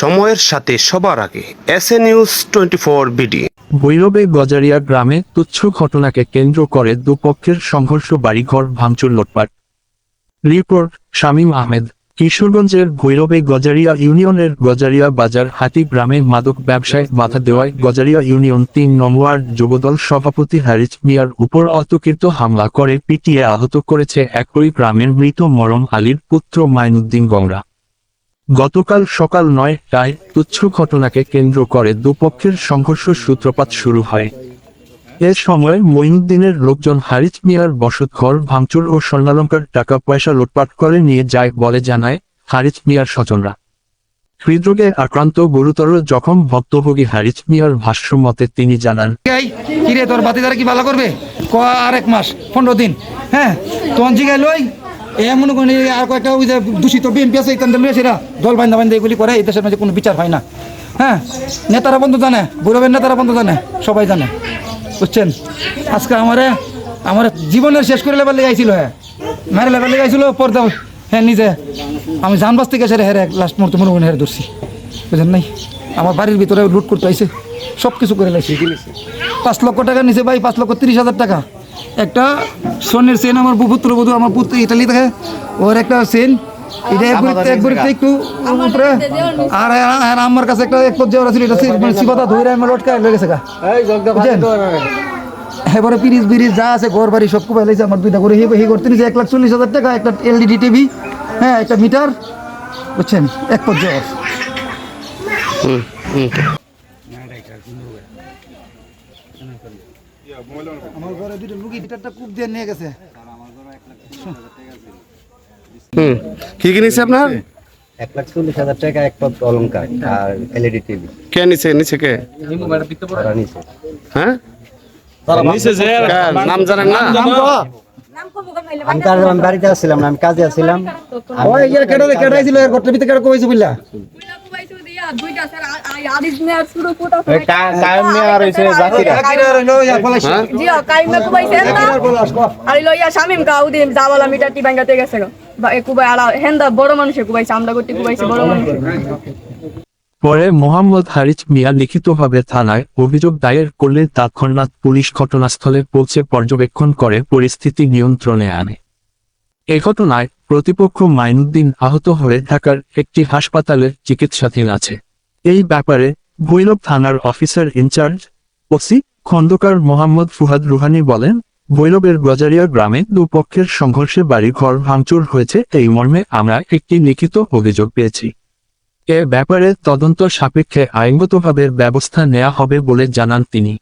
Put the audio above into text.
সময়ের সাথে সবার আগে S A news twenty four BD. ভৈরবে Gazaria গ্রামে তুচ্ছ ঘটনাকে কেন্দ্র করে দুপক্ষের সংঘর্ষ বাড়িঘর ভাঙচুর লোটপাট। রিপোর্ট শামীম আহমেদ। কিশোরগঞ্জের ভৈরবে গজারিয়া ইউনিয়নের গজারিয়া বাজার হাতি গ্রামে মাদক ব্যবসায় বাধা দেওয়ায় গজারিয়া ইউনিয়ন তিন নম্বর যুবদল সভাপতি হারিজ মিয়ার উপর অতকীর্ত হামলা করে পিটিয়ে আহত করেছে একই গ্রামের মৃত মরম আলীর পুত্র মাইনুদ্দিন গংরা গতকাল সকাল নয়টায় তুচ্ছ ঘটনাকে কেন্দ্র করে দুপক্ষের সংঘর্ষ সূত্রপাত শুরু হয়। এ সময় মঈনুদ্দিনের লোকজন হারিজ মিয়ার বসতঘর ভাঙচুর ও স্বর্ণালঙ্কার টাকা পয়সা লুটপাট করে নিয়ে যায় বলে জানায় হারিজ মিয়ার স্বজনরা। হৃদরোগে আক্রান্ত গুরুতর জখম ভক্তভোগী হারিজ মিয়ার ভাষ্য মতে তিনি জানান এই কিরে, তোর বাতি দ্বারা কি ভালো করবে? ক আর মাস, পনেরো দিন হ্যাঁ? তখন জিগাই লই এ মনে করি আর কয়েকটা ওই যে দূষিত বিএনপি আছে এখান থেকে সেরা দল বান্ধা বান্ধা এগুলি করে এই দেশের মাঝে কোনো বিচার হয় না। হ্যাঁ? নেতারা বন্ধু জানে গৌরবের নেতারা বন্ধু জানে সবাই জানে। বুঝছেন? আজকে আমারে আমার জীবনের শেষ করে লেবার লেগাইছিল হ্যাঁ মেরে লেবার লেগাইছিল পর্দা হ্যাঁ নিজে। আমি জান বাঁচতে গেছে রে হ্যাঁ লাস্ট মুহূর্তে মনে মনে হ্যাঁ ধরছি। বুঝলেন নাই? আমার বাড়ির ভিতরে লুট করতে আইছে সব কিছু করে লাইছে পাঁচ লক্ষ টাকা নিচে ভাই পাঁচ লক্ষ তিরিশ হাজার টাকা। একটা সোনের সেন আমার পুত্র বধূ আমার পুত্র ইটালি থেকে। ওর একটা সেন এটা একবারে একবারে একটু উপরে। আর আর আমার কাছে একটা এক পর্যায়ে ওরা ছিল এটা সি- মানে ধরে আমার লটকায় লেগেছে গা। এবারে পিরিজ বিরিজ যা আছে ঘর বাড়ি সব কুপাই লাইছে আমার দুইটা করে হি করতে এক লাখ চল্লিশ হাজার টাকা একটা এলইডি টিভি হ্যাঁ একটা মিটার বুঝছেন? এক পর্যায়ে আমার ঘরে দুটো লুকি মিটারটা কূপ দিয়ে নিয়ে গেছে। হুম কি কিনেছে আপনার? এক লাখ চল্লিশ হাজার টাকা এক পদ অলঙ্কার আর এলইডি টিভি। কে নিছে নিছে কে? হ্যাঁ? নাম জানেন না? আমি কাজ আমি বাড়িতে আসছিলাম না আমি কাজে আসছিলাম ওই কেটে কেটে ছিল এর ঘরটার ভিতরে কেটে কইছে বুঝলা পরে মোহাম্মদ হারিজ মিয়া লিখিতভাবে থানায় অভিযোগ দায়ের করলে তৎক্ষণাৎ পুলিশ ঘটনাস্থলে পৌঁছে পর্যবেক্ষণ করে পরিস্থিতি নিয়ন্ত্রণে আনে। এ ঘটনায় প্রতিপক্ষ মাইনুদ্দিন আহত হয়ে ঢাকার একটি হাসপাতালে চিকিৎসাধীন আছে। এই ব্যাপারে ভৈরব থানার officer in charge OC Khondokar Mohammad Fuhad Ruhani বলেন, ভৈরবের গজারিয়া গ্রামে দুপক্ষের সংঘর্ষে বাড়িঘর ভাঙচুর হয়েছে এই মর্মে আমরা একটি লিখিত অভিযোগ পেয়েছি। এ ব্যাপারে তদন্ত সাপেক্ষে আইনগতভাবে ব্যবস্থা নেওয়া হবে বলে জানান তিনি।